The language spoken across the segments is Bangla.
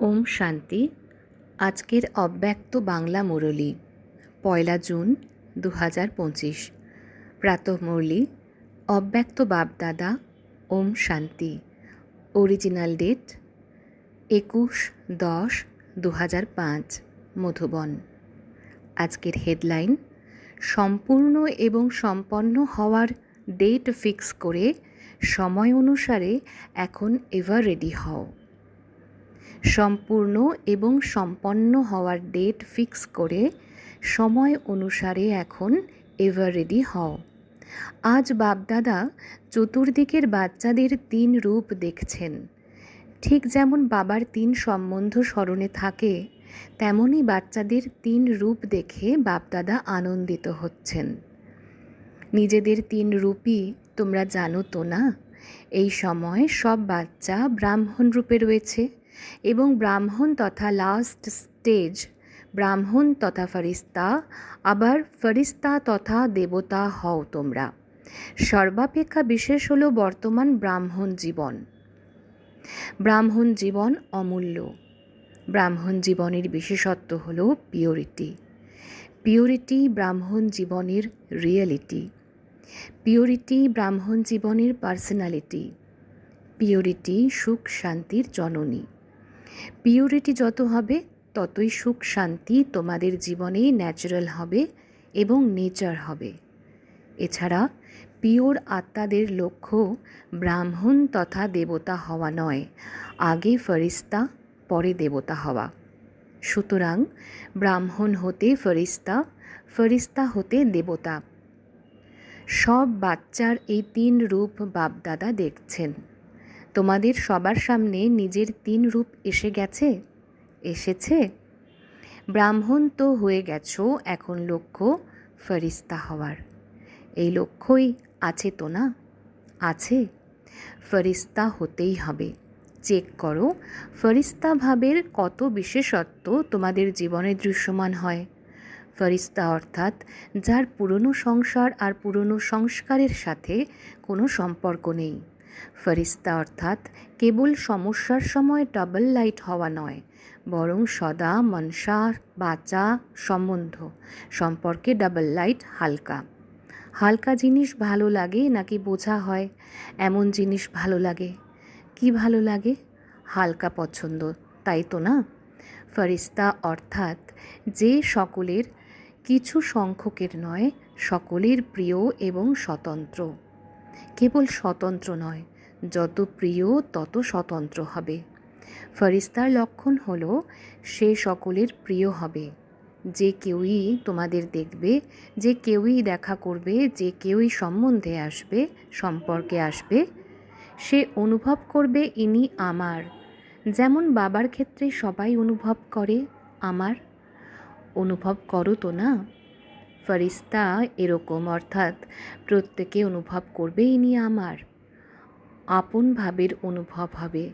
ওম শান্তি। আজকের অব্যক্ত বাংলা মুরলী, পয়লা জুন দু হাজার পঁচিশ প্রাতঃমুরলী অব্যক্ত বাপদাদা ওম শান্তি। অরিজিনাল ডেট একুশ দশ দু হাজার পাঁচ, মধুবন। আজকের হেডলাইন, সম্পূর্ণ এবং সম্পন্ন হওয়ার ডেট ফিক্স করে সময় অনুসারে এখন এভার রেডি হও। সম্পূর্ণ এবং সম্পন্ন হওয়ার ডেট ফিক্স করে সময় অনুসারে এখন এভার রেডি হও। আজ বাপদাদা চতুর্দিকের বাচ্চাদের তিন রূপ দেখছেন। ঠিক যেমন বাবার তিন সম্বন্ধ স্মরণে থাকে, তেমনই বাচ্চাদের তিন রূপ দেখে বাপদাদা আনন্দিত হচ্ছেন। নিজেদের তিন রূপই তোমরা জানো তো না? এই সময় সব বাচ্চা ব্রাহ্মণ রূপে রয়েছে। এবং ব্রাহ্মণ তথা লাস্ট স্টেজ ব্রাহ্মণ তথা ফরিস্তা আবার ফরিস্তা তথা দেবতা হও তোমরা। সর্বাপেক্ষা বিশেষ হল বর্তমান ব্রাহ্মণ জীবন। ব্রাহ্মণ জীবন অমূল্য। ব্রাহ্মণ জীবনের বিশেষত্ব হল পিওরিটি পিওরিটি ব্রাহ্মণ জীবনের রিয়েলিটি পিওরিটি ব্রাহ্মণ জীবনের পার্সোনালিটি পিওরিটি সুখ শান্তির জননী। পিওরিটি যত হবে, ততই সুখ শান্তি তোমাদের জীবনে ন্যাচারাল হবে এবং নেচার হবে। এছাড়া পিওর আত্মাদের লক্ষ্য ব্রাহ্মণ তথা দেবতা হওয়া নয়, আগে ফরিস্তা পরে দেবতা হওয়া। সুতরাং ব্রাহ্মণ হতে ফরিস্তা ফরিস্তা হতে দেবতা। সব বাচ্চার এই তিন রূপ বাপদাদা দেখছেন। তোমাদের সবার সামনে নিজের তিন রূপ এসে গেছে? এসেছে? ব্রাহ্মণ তো হয়ে গেছো, এখন লক্ষ্য ফরিস্তা হওয়ার। এই লক্ষ্যই আছে তো না? আছে। ফরিস্তা হতেই হবে। চেক করো, ফরিস্তা ভাবের কত বিশেষত্ব তোমাদের জীবনে দৃশ্যমান হয়। ফরিস্তা অর্থাৎ যার পুরনো সংসার আর পুরনো সংস্কারের সাথে কোনো সম্পর্ক নেই। ফরিস্তা অর্থাৎ কেবল সমস্যার সময় ডাবল লাইট হওয়া নয়, বরং সদা মনসা, বাচা, সম্বন্ধ। সম্পর্কে ডাবল লাইট হালকা। হালকা জিনিস ভালো লাগে নাকি বোঝা হয়? এমন জিনিস ভালো লাগে। কি ভালো লাগে? হালকা পছন্দ, তাই তো না? ফরিস্তা অর্থাৎ যে সকলের, কিছু সংখ্যকের নয়, সকলের প্রিয় এবং স্বতন্ত্র। কেবল স্বতন্ত্র নয়, যত প্রিয় তত স্বতন্ত্র হবে। ফরিস্তার লক্ষণ হল, সে সকলের প্রিয় হবে। যে কেউই তোমাদের দেখবে, যে কেউই দেখা করবে, যে কেউই সম্বন্ধে আসবে, সম্পর্কে আসবে, সে অনুভব করবে ইনি আমার। যেমন বাবার ক্ষেত্রে সবাই অনুভব করে, আমার। অনুভব করো তো না? ফরিস্তা এরকম, অর্থাৎ প্রত্যেকে অনুভব করবে ইনি আমার। আপন ভাবের অনুভব হবে।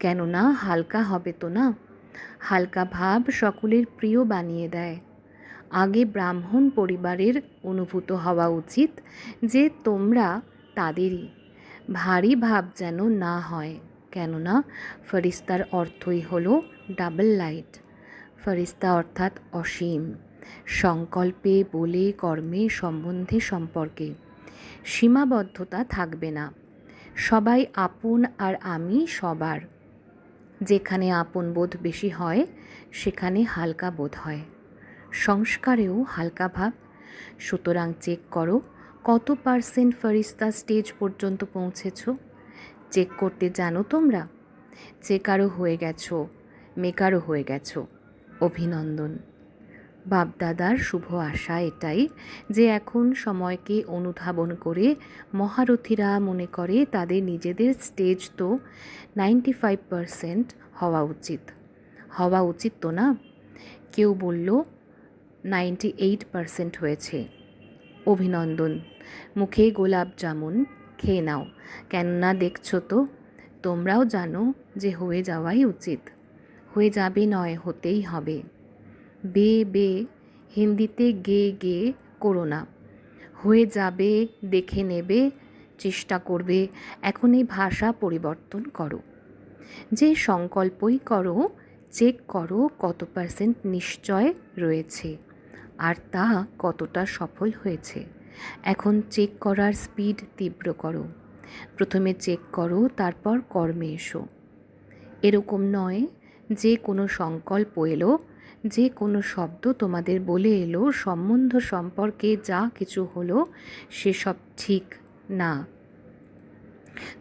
কেননা হালকা হবে তো না? হালকা ভাব সকলের প্রিয় বানিয়ে দেয়। আগে ব্রাহ্মণ পরিবারের অনুভূত হওয়া উচিত যে তোমরা তাদেরই। ভারী ভাব যেন না হয়। কেননা ফরিস্তার অর্থই হলো ডাবল লাইট ফরিস্তা অর্থাৎ অসীম। সংকল্পে, বলে, কর্মে সম্বন্ধে সম্পর্কে। সীমাবদ্ধতা থাকবে না। সবাই আপন আর আমি সবার। যেখানে আপন বোধ বেশি হয়, সেখানে হালকা বোধ হয়। সংস্কারেও হালকা ভাব। সুতরাং চেক করো, কত পার্সেন্ট ফরিস্তা স্টেজ পর্যন্ত পৌঁছেছ? চেক করতে জানো তোমরা? চেকারও হয়ে গেছো, মেকারও হয়ে গেছো। অভিনন্দন। বাপদাদার শুভ আশা এটাই যে এখন সময়কে অনুধাবন করে মহারথীরা মনে করে তাদের নিজেদের স্টেজ তো নাইনটি ফাইভ পারসেন্ট হওয়া উচিত। হওয়া উচিত তো না? কেউ বলল নাইনটি এইট পারসেন্ট হয়েছে। অভিনন্দন। মুখে গোলাপ জামুন, খেয়ে নাও। কেননা দেখছ তো, তোমরাও জানো যে হয়ে যাওয়াই উচিত। হয়ে যাবে নয়, হতেই হবে। বে বে, হিন্দিতে গে গে করো না। হয়ে যাবে, দেখে নেবে, চেষ্টা করবে, এখন এই ভাষা পরিবর্তন করো। যে সংকল্পই করো, চেক করো কত পার্সেন্ট নিশ্চয় রয়েছে, আর তা কতটা সফল হয়েছে। এখন চেক করার স্পিড তীব্র করো। প্রথমে চেক করো, তারপর কর্মে এসো। এরকম নয়, যে কোনো সংকল্প এলো যে কোনো শব্দ তোমাদের বলে এলো, সম্বন্ধ সম্পর্কে যা কিছু হলো, সেসব ঠিক না।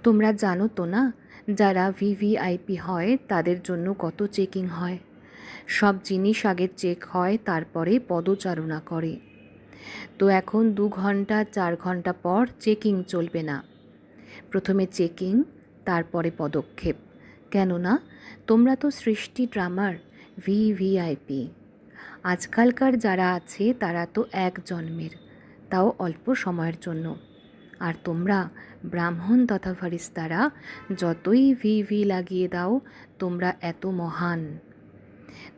তোমরা জানো তো না, যারা ভিভিআইপি হয়, তাদের জন্য কত চেকিং হয়। সব জিনিস আগে চেক হয়, তারপরে পদচারণা করে। তো এখন দু ঘণ্টা, চার ঘণ্টা পর চেকিং চলবে না। প্রথমে চেকিং, তারপরে পদক্ষেপ। কেননা, তোমরা তো সৃষ্টি ড্রামার ভিভিআইপি আজকালকার যারা আছে, তারা তো এক জন্মের, তাও অল্প সময়ের জন্য। আর তোমরা ব্রাহ্মণ তথা ফারিস্তারা, যতই ভি ভি লাগিয়ে দাও, তোমরা এত মহান।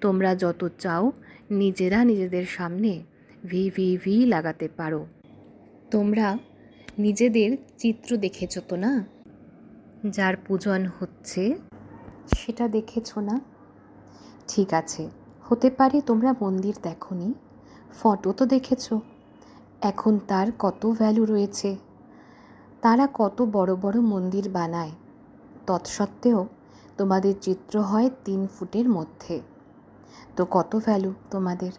তোমরা যত চাও, নিজেরা নিজেদের সামনে ভি ভি ভি লাগাতে পারো। তোমরা নিজেদের চিত্র দেখেছ তো না? যার পূজন হচ্ছে, সেটা দেখেছ না? ঠিক আছে, হতে পারে তোমরা মন্দির দেখনি। ফটো তো দেখেছ। এখন তার কত ভ্যালু রয়েছে। তারা কত বড় বড় মন্দির বানায়। তৎসত্ত্বেও তোমাদের চিত্র হয় তিন ফুটের মধ্যে। তো কত ভ্যালু তোমাদের?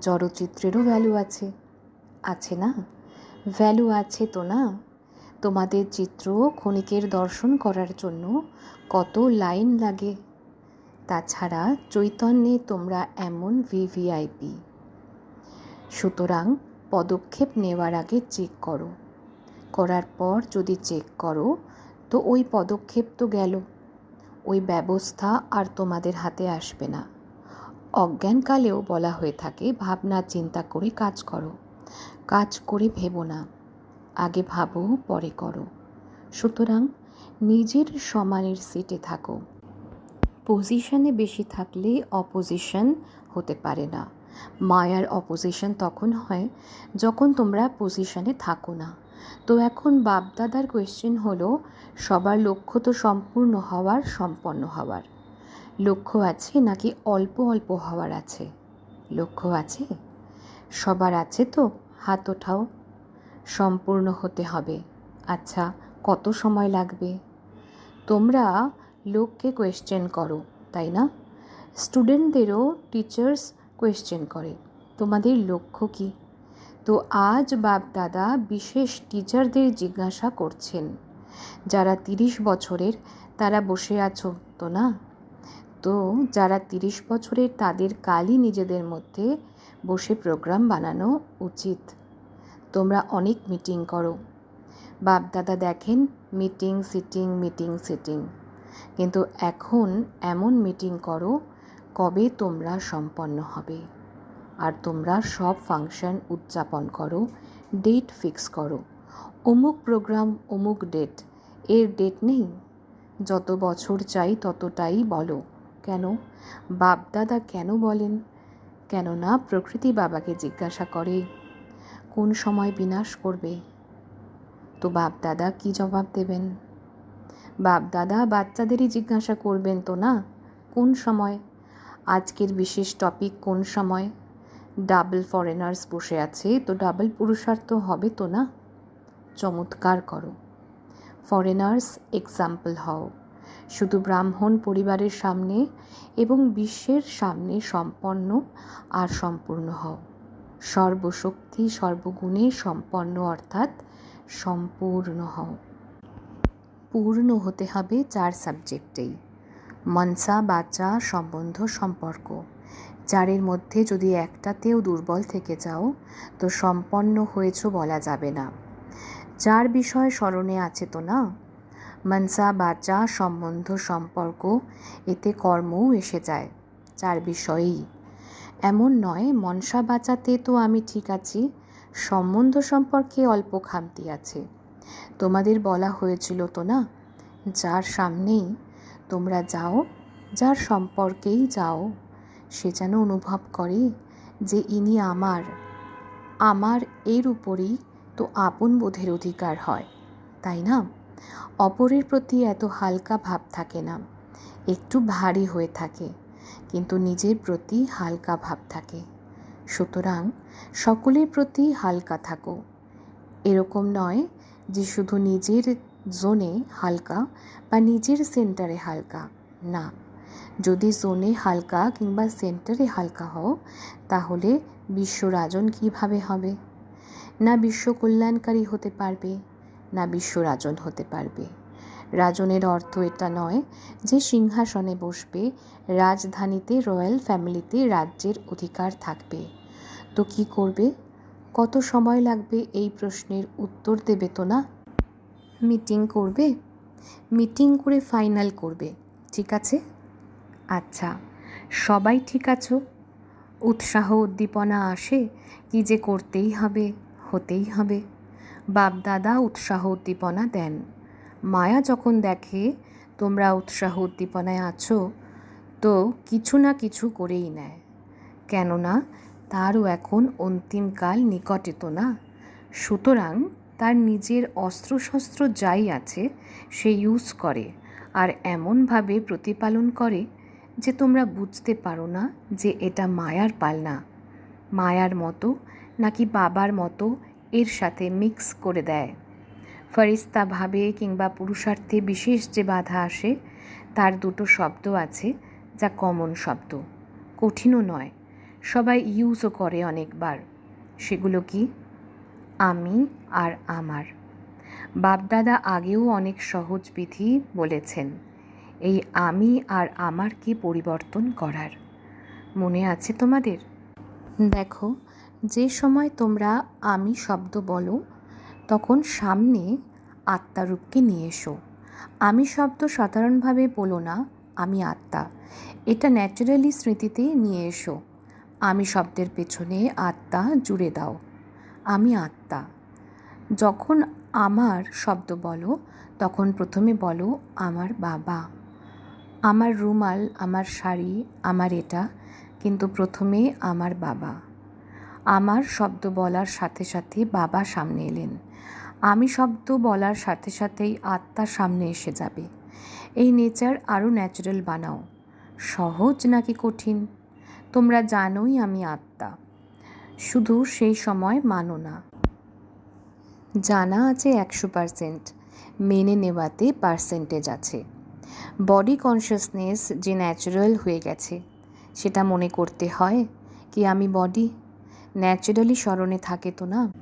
জড়চিত্রেরও ভ্যালু আছে। আছে না? ভ্যালু আছে তো না? তোমাদের চিত্র ক্ষণিকের দর্শন করার জন্য কত লাইন লাগে। তাছাড়া চৈতন্যে তোমরা এমন ভিভিআইপি। সুতরাং পদক্ষেপ নেওয়ার আগে চেক করো। করার পর যদি চেক করো, তো ওই পদক্ষেপ তো গেল। ওই ব্যবস্থা আর তোমাদের হাতে আসবে না। অজ্ঞানকালেও বলা হয়ে থাকে, ভাবনা চিন্তা করে কাজ করো। কাজ করে ভেবো না। আগে ভাবো, পরে করো। সুতরাং নিজের সমানের সিটে থাকো। পজিশনে বেশি থাকলে অপোজিশন হতে পারে না। মায়ার অপোজিশন তখন হয় যখন তোমরা পজিশনে থাকো না। তো এখন বাপদাদার কোয়েশ্চেন হলো, সবার লক্ষ্য তো সম্পূর্ণ হওয়ার, সম্পন্ন হওয়ার। লক্ষ্য আছে নাকি অল্প অল্প হওয়ার আছে? লক্ষ্য আছে? সবার আছে তো, হাত ওঠাও। সম্পূর্ণ হতে হবে। আচ্ছা কত সময় লাগবে? তোমরা লোককে কোয়েশ্চেন করো, তাই না? স্টুডেন্টদেরও টিচার্স কোয়েশ্চেন করে, তোমাদের লক্ষ্য কী? তো আজ বাপ দাদা বিশেষ টিচারদের জিজ্ঞাসা করছেন, যারা তিরিশ বছরের তারা বসে আছো, তো না? তো যারা তিরিশ বছরের তাদের কালই নিজেদের মধ্যে বসে প্রোগ্রাম বানানো উচিত। তোমরা অনেক মিটিং করো। বাপ দাদা দেখেন মিটিং সিটিং মিটিং সিটিং কিন্তু এখন এমন মিটিং করো কবে তোমরা সম্পন্ন হবে। আর তোমরা সব ফাংশন উদযাপন করো, ডেট ফিক্স করো। অমুক প্রোগ্রাম, অমুক ডেট, এর ডেট নেই। যত বছর চাই ততটাই বলো। কেন? বাপদাদা কেন বলেন? কেননা প্রকৃতি বাবাকে জিজ্ঞাসা করে, কোন সময় বিনাশ করবে? তো বাপদাদা কি জবাব দেবেন? বাপদাদা বাচ্চাদেরই জিজ্ঞাসা করবেন তো না? কোন সময়? আজকের বিশেষ টপিক কোন সময়? ডাবল ফরেনার্স বসে আছে, তো ডাবল পুরুষার্থ হবে তো না? চমৎকার করো। ফরেনার্স এক্সাম্পল হও। শুধু ব্রাহ্মণ পরিবারের সামনে এবং বিশ্বের সামনে সম্পন্ন আর সম্পূর্ণ হও। সর্বশক্তি, সর্বগুণে সম্পন্ন অর্থাৎ সম্পূর্ণ হও। পূর্ণ হতে হবে চার সাবজেক্টেই। মনসা বাচা সম্বন্ধ, সম্পর্ক। চারের মধ্যে যদি একটাতেও দুর্বল থেকে যাও, তো সম্পন্ন হয়েছ বলা যাবে না। চার বিষয় স্মরণে আছে তো না? মনসা বাচা সম্বন্ধ, সম্পর্ক, এতে কর্মও এসে যায়, চার বিষয়েই। এমন নয়, মনসা বাঁচাতে তো আমি ঠিক আছি, সম্বন্ধ সম্পর্কে অল্প খামতি আছে। তোমাদের বলা হয়েছিল তো না? যার সামনেই তোমরা যাও, যার সম্পর্কেই যাও, সে যেন অনুভব করে যে ইনি আমার আমার এর উপরই তো আপন বোধের অধিকার হয়, তাই না? অপরের প্রতি এত হালকা ভাব থাকে না, একটু ভারী হয়ে থাকে, কিন্তু নিজের প্রতি হালকা ভাব থাকে। সুতরাং সকলের প্রতি হালকা থাকো। এরকম নয় যে শুধু নিজের জোনে হালকা বা নিজের সেন্টারে হালকা, না। যদি জোনে হালকা কিংবা সেন্টারে হালকা হও, তাহলে বিশ্ব রাজন কীভাবে হবে? না বিশ্ব কল্যাণকারী হতে পারবে, না বিশ্ব রাজন হতে পারবে। রাজনের অর্থ এটা নয় যে সিংহাসনে বসবে, রাজধানীতে রয়্যাল ফ্যামিলিতে রাজ্যের অধিকার থাকবে। তো কি করবে? কত সময় লাগবে এই প্রশ্নের উত্তর দেবে তো না? মিটিং করবে? মিটিং করে ফাইনাল করবে, ঠিক আছে? আচ্ছা সবাই ঠিক আছো? উৎসাহ উদ্দীপনা আসে কি যে করতেই হবে, হতেই হবে। বাপদাদা উৎসাহ উদ্দীপনা দেন। মায়া যখন দেখে তোমরা উৎসাহ উদ্দীপনায় আছো, তো কিছু না কিছু করেই নেয়। কেননা তারও এখন অন্তিমকাল নিকটে তো না। সুতরাং তার নিজের অস্ত্রশস্ত্র যাই আছে, সে ইউজ করে, আর এমনভাবে প্রতিপালন করে যে তোমরা বুঝতে পারো না যে এটা মায়ার পালনা। মায়ার মতো নাকি বাবার মতো এর সাথে মিক্স করে দেয়। ফরিস্তা ভাবে কিংবা পুরুষার্থে বিশেষ যে বাধা আসে, তার দুটো শব্দ আছে যা কমন শব্দ। কঠিনও নয়। সবাই ইউজও করে অনেকবার। সেগুলো কি? আমি আর আমার। বাপদাদা আগেও অনেক সহজ বিধি বলেছেন, এই আমি আর আমারকে পরিবর্তন করার? মনে আছে তোমাদের? দেখো, যে সময় তোমরা আমি শব্দ বলো, তখন সামনে আত্মারূপকে নিয়ে এসো। আমি শব্দ সাধারণভাবে বলো না, আমি আত্মা। এটা ন্যাচারালি স্মৃতিতে নিয়ে এসো। আমি শব্দের পেছনে আত্মা জুড়ে দাও। আমি আত্মা। যখন আমার শব্দ বলো, তখন প্রথমে বলো আমার বাবা। আমার রুমাল, আমার শাড়ি, আমার এটা, কিন্তু প্রথমে আমার বাবা। আমার শব্দ বলার সাথে সাথে বাবা সামনে এলেন। আমি শব্দ বলার সাথে সাথেই আত্মা সামনে এসে যাবে। এই নেচার আরও ন্যাচারাল বানাও। সহজ নাকি কঠিন? তোমরা জানোই আমি আত্মা। শুধু সেই সময় মানো না। জানা আছে একশো পারসেন্ট, মেনে নেওয়াতে পার্সেন্টেজ আছে। বডি কনসিয়াসনেস যে ন্যাচারাল হয়ে গেছে, সেটা মনে করতে হয় কি আমি বডি? ন্যাচারালি স্মরণে থাকে তো না?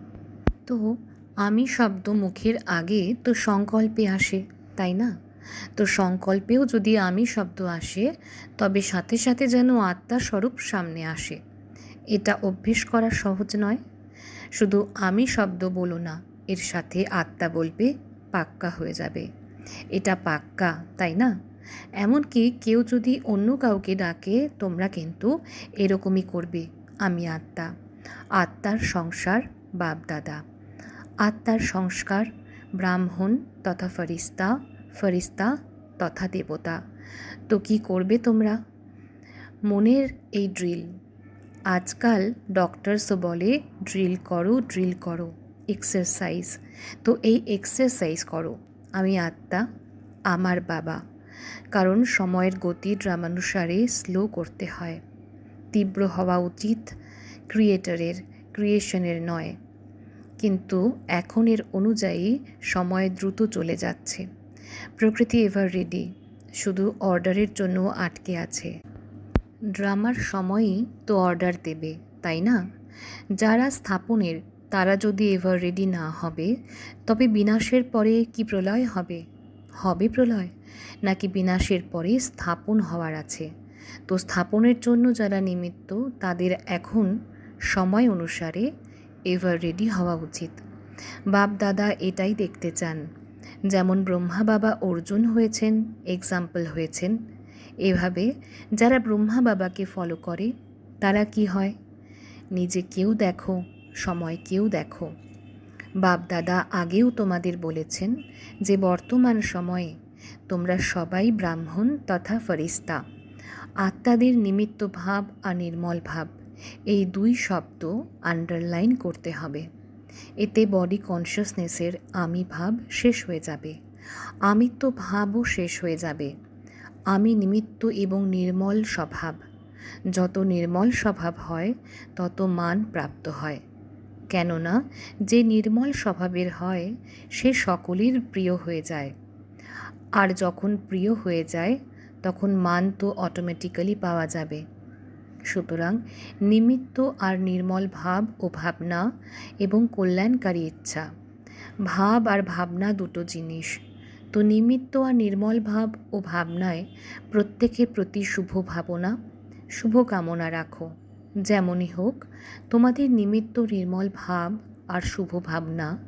তো আমি শব্দ মুখের আগে তো সংকল্পে আসে, তাই না? তো সংকল্পেও যদি আমি শব্দ আসে, তবে সাথে সাথে যেন আত্মা স্বরূপ সামনে আসে। এটা অভ্যেস করা সহজ নয়। শুধু আমি শব্দ বলো না, এর সাথে আত্মা বলবে, পাক্কা হয়ে যাবে। এটা পাক্কা, তাই না? এমনকি কেউ যদি অন্য কাউকে ডাকে, তোমরা কিন্তু এরকমই করবে, আমি আত্মা। আত্মার সংসার, বাপদাদা। আত্মার সংস্কার, ব্রাহ্মণ তথা ফরিস্তা ফরিস্তা তথা দেবতা। তো কি করবে তোমরা? মনের এই ড্রিল। আজকাল ডক্টরসও বলে, ড্রিল করো ড্রিল করো, এক্সারসাইজ। তো এই এক্সারসাইজ করো, আমি আত্মা, আমার বাবা। কারণ সময়ের গতি ড্রামানুসারে স্লো করতে হয়। তীব্র হওয়া উচিত ক্রিয়েটারের, ক্রিয়েশনের নয়। কিন্তু এখন এর অনুযায়ী সময় দ্রুত চলে যাচ্ছে। প্রকৃতি এভার রেডি শুধু অর্ডারের জন্য আটকে আছে। ড্রামার সময়ই তো অর্ডার দেবে, তাই না? যারা স্থাপনের, তারা যদি এভার রেডি না হবে, তবে বিনাশের পরে কি প্রলয় হবে? হবে প্রলয়? নাকি বিনাশের পরে স্থাপন হওয়ার আছে? তো স্থাপনের জন্য যারা নিমিত্ত, তাদের এখন সময় অনুসারে এভার রেডি হওয়া উচিত। বাপ দাদা এটাই দেখতে চান। যেমন ব্রহ্মা বাবা অর্জুন হয়েছেন এক্সাম্পল হয়েছেন। এভাবে যারা ব্রহ্মা বাবাকে ফলো করে, তারা কি হয়? নিজে কেউ দেখো, সময় কেউ দেখো। বাপ দাদা আগেও তোমাদের বলেছেন যে বর্তমান সময়ে তোমরা সবাই ব্রাহ্মণ তথা ফরিস্তা আত্মাদের নিমিত্ত ভাব আর নির্মল ভাব, এই দুই শব্দ আন্ডারলাইন করতে হবে। এতে বডি কনসিয়াসনেসের আমি ভাব শেষ হয়ে যাবে। আমিত্ব ভাবও শেষ হয়ে যাবে। আমি নিমিত্ত এবং নির্মল স্বভাব। যত নির্মল স্বভাব হয়, তত মান প্রাপ্ত হয়। কেননা, যে নির্মল স্বভাবের হয়, সে সকলের প্রিয় হয়ে যায়। আর যখন প্রিয় হয়ে যায়, তখন মান তো অটোমেটিক্যালি পাওয়া যাবে। সুতরাং নিমিত্ত আর নির্মল ভাব ও ভাবনা এবং কল্যাণকারী ইচ্ছা। ভাব আর ভাবনা দুটো জিনিস। তো নিমিত্ত আর নির্মল ভাব ও ভাবনায় প্রত্যেকের প্রতি শুভ ভাবনা, শুভ কামনা রাখো। যেমনই হোক, তোমাদের নিমিত্ত নির্মল ভাব আর শুভ ভাবনা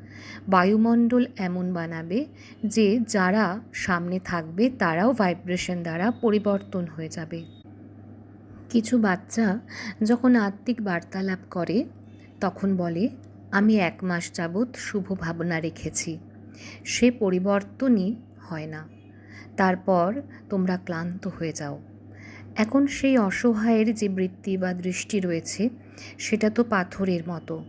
বায়ুমণ্ডল এমন বানাবে যে যারা সামনে থাকবে তারাও ভাইব্রেশন দ্বারা পরিবর্তন হয়ে যাবে। কিছু বাচ্চা যখন আত্মিক বার্তালাপ করে, তখন বলে, আমি এক মাস যাবৎ শুভ ভাবনা রেখেছি। সে পরিবর্তনই হয় না। তারপর তোমরা ক্লান্ত হয়ে যাও। এখন সেই অসহায়ের যে বৃত্তি বা দৃষ্টি রয়েছে, সেটা তো পাথরের মতো।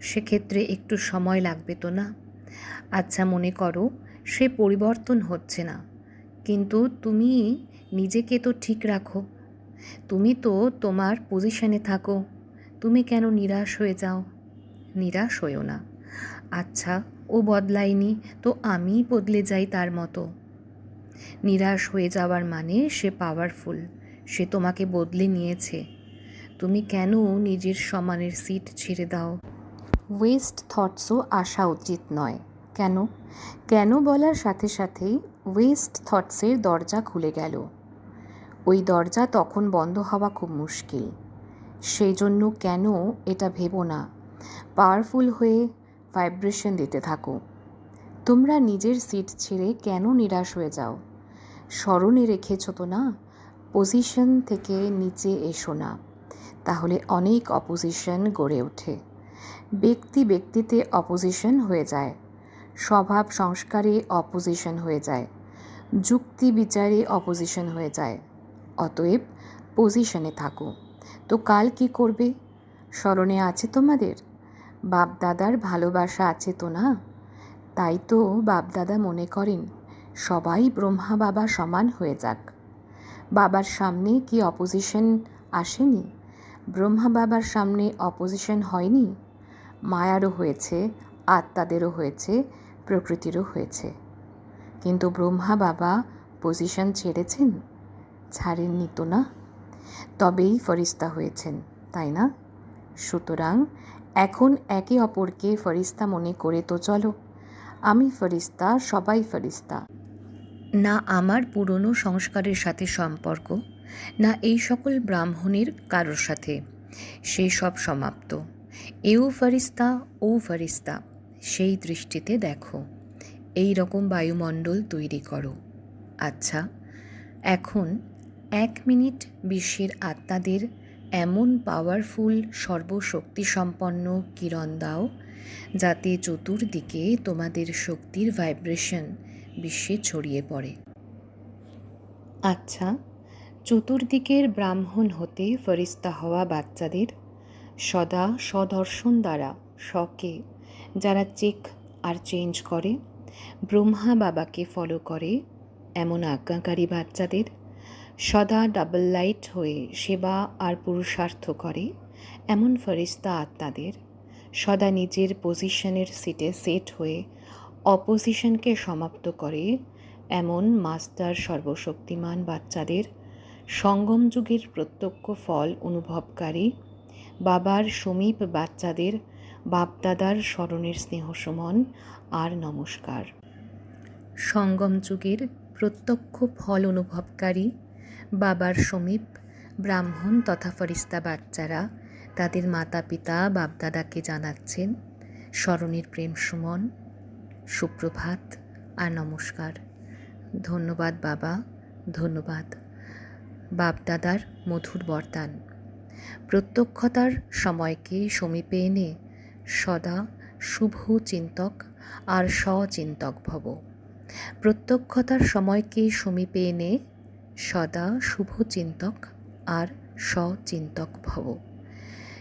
সেক্ষেত্রে একটু সময় লাগবে তো না? আচ্ছা মনে করো, সে পরিবর্তন হচ্ছে না। কিন্তু তুমি নিজেকে তো ঠিক রাখো। তুমি তো তোমার পজিশনে থাকো। তুমি কেন নিরাশ হয়ে যাও? নিরাশ হইও না। আচ্ছা ও বদলায়নি, তো আমি বদলে যাই তার মতো। নিরাশ হয়ে যাওয়ার মানে সে পাওয়ারফুল সে তোমাকে বদলে নিয়েছে। তুমি কেন নিজের সমানের সিট ছেড়ে দাও? ওয়েস্ট থটসও আসা উচিত নয়। কেন? কেন বলার সাথে সাথেই ওয়েস্ট থটসের দরজা খুলে গেল। ওই দরজা তখন বন্ধ হওয়া খুব মুশকিল। সেই জন্য কেন এটা ভেবো না। পাওয়ারফুল হয়ে ভাইব্রেশন দিতে থাকো। তোমরা নিজের সিট ছেড়ে কেন নিরাশ হয়ে যাও? স্মরণে রেখেছ তো না? পজিশন থেকে নিচে এসো না। তাহলে অনেক অপোজিশন গড়ে ওঠে। ব্যক্তি ব্যক্তিতে অপোজিশন হয়ে যায়। স্বভাব সংস্কারে অপোজিশন হয়ে যায়। যুক্তি বিচারে অপোজিশন হয়ে যায়। অতএব পজিশনে থাকো। তো কাল কি করবে? স্মরণে আছে তোমাদের? বাপদাদার ভালোবাসা আছে তো না? তাই তো বাপদাদা মনে করেন, সবাই ব্রহ্মা বাবা সমান হয়ে যাক। বাবার সামনে কি অপোজিশন আসেনি? ব্রহ্মা বাবার সামনে অপোজিশন হয়নি? মায়ারও হয়েছে, আত্মাদেরও হয়েছে, প্রকৃতিরও হয়েছে। কিন্তু ব্রহ্মা বাবা পজিশন ছেড়েছেন? ছাড়েননি তো না? তবেই ফরিস্তা হয়েছেন, তাই না? সুতরাং এখন একে অপরকে ফরিস্তা মনে করে তো চলো। আমি ফরিস্তা সবাই ফরিস্তা না আমার পুরনো সংস্কারের সাথে সম্পর্ক, না এই সকল ব্রাহ্মণের কারোর সাথে। সেই সব সমাপ্ত। এও ফরিস্তা ও ফরিস্তা সেই দৃষ্টিতে দেখো। এই রকম বায়ুমণ্ডল তৈরি করো। আচ্ছা এখন এক মিনিট বিশ্বের আত্মাদের এমন পাওয়ারফুল সর্বশক্তিসম্পন্ন কিরণ দাও, যাতে চতুর্দিকে তোমাদের শক্তির ভাইব্রেশন বিশ্বে ছড়িয়ে পড়ে। আচ্ছা চতুর্দিকের ব্রাহ্মণ হতে ফরিস্তা হওয়া বাচ্চাদের সদা সদর্শন দ্বারা শকে, যারা চেক আর চেঞ্জ করে, ব্রহ্মা বাবাকে ফলো করে, এমন আজ্ঞাকারী বাচ্চাদের সদা ডাবল লাইট হয়ে সেবা আর পুরুষার্থ করে, এমন ফরিস্তা আত্মাদের। সদা নিজের পজিশনের সিটে সেট হয়ে অপোজিশনকে সমাপ্ত করে, এমন মাস্টার সর্বশক্তিমান বাচ্চাদের সঙ্গম যুগের প্রত্যক্ষ ফল অনুভবকারী, বাবার সমীপ বাচ্চাদের বাপদাদার স্মরণের স্নেহসমন আর নমস্কার। সঙ্গম যুগের প্রত্যক্ষ ফল অনুভবকারী বাবার সমীপ ব্রাহ্মণ তথা ফরিস্তা বাচ্চারা তাদের মাতা পিতা বাপদাদাকে জানাচ্ছেন, স্মরণের প্রেম সুমন, সুপ্রভাত আর নমস্কার। ধন্যবাদ বাবা, ধন্যবাদ। বাপদাদার মধুর বরদান। প্রত্যক্ষতার সময়কে সমীপে এনে সদা শুভ চিন্তক আর সচিন্তক ভব। প্রত্যক্ষতার সময়কে সমীপে এনে সদা শুভ চিন্তক আর সচিন্তক ভব।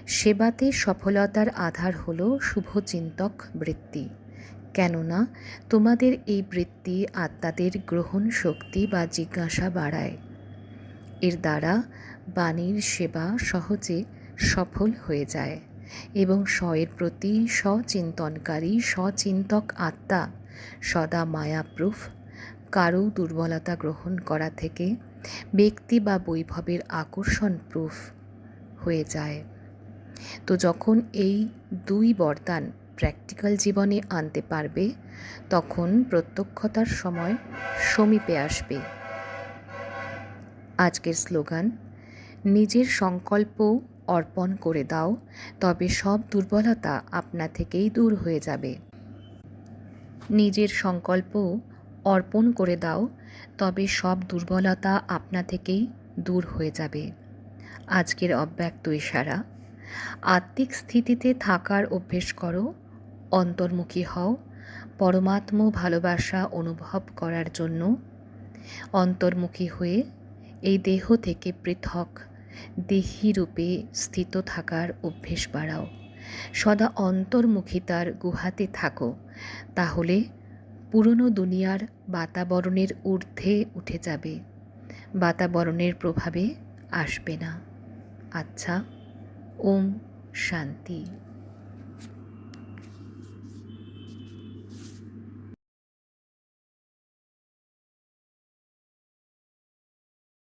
সেবাতে সফলতার আধার হল শুভচিন্তক বৃত্তি। কেননা, তোমাদের এই বৃত্তি আত্মাদের গ্রহণ শক্তি বা জিজ্ঞাসা বাড়ায়। এর দ্বারা বাণীর সেবা সহজে সফল হয়ে যায় এবং স্বয়ের প্রতি সচিন্তনকারী সচিন্তক আত্মা সদা মায়াপ্রুফ কারও দুর্বলতা গ্রহণ করা থেকে ব্যক্তি বা বৈভবের আকর্ষণ প্রুফ হয়ে যায়। তো যখন এই দুই বরদান প্র্যাকটিক্যাল জীবনে আনতে পারবে, তখন প্রত্যক্ষতার সময় সমীপে আসবে। আজকের স্লোগান, নিজের সংকল্প অর্পণ করে দাও, তবে সব দুর্বলতা আপনা থেকেই দূর হয়ে যাবে। নিজের সংকল্প অর্পণ করে দাও, তবে সব দুর্বলতা আপনা থেকেই দূর হয়ে যাবে। আজকের অব্যক্ত ইশারা, আত্মিক স্থিতিতে থাকার অভ্যেস করো, অন্তর্মুখী হও, পরমাত্ম ভালোবাসা অনুভব করার জন্য। অন্তর্মুখী হয়ে এই দেহ থেকে পৃথক, দেহী রূপে স্থিত থাকার অভ্যেস বাড়াও। সদা অন্তর্মুখিতার গুহাতে থাকো, তাহলে পুরনো দুনিয়ার বাতাবরণের ঊর্ধ্বে উঠে যাবে। বাতাবরণের প্রভাবে আসবে না। আচ্ছা ওম শান্তি।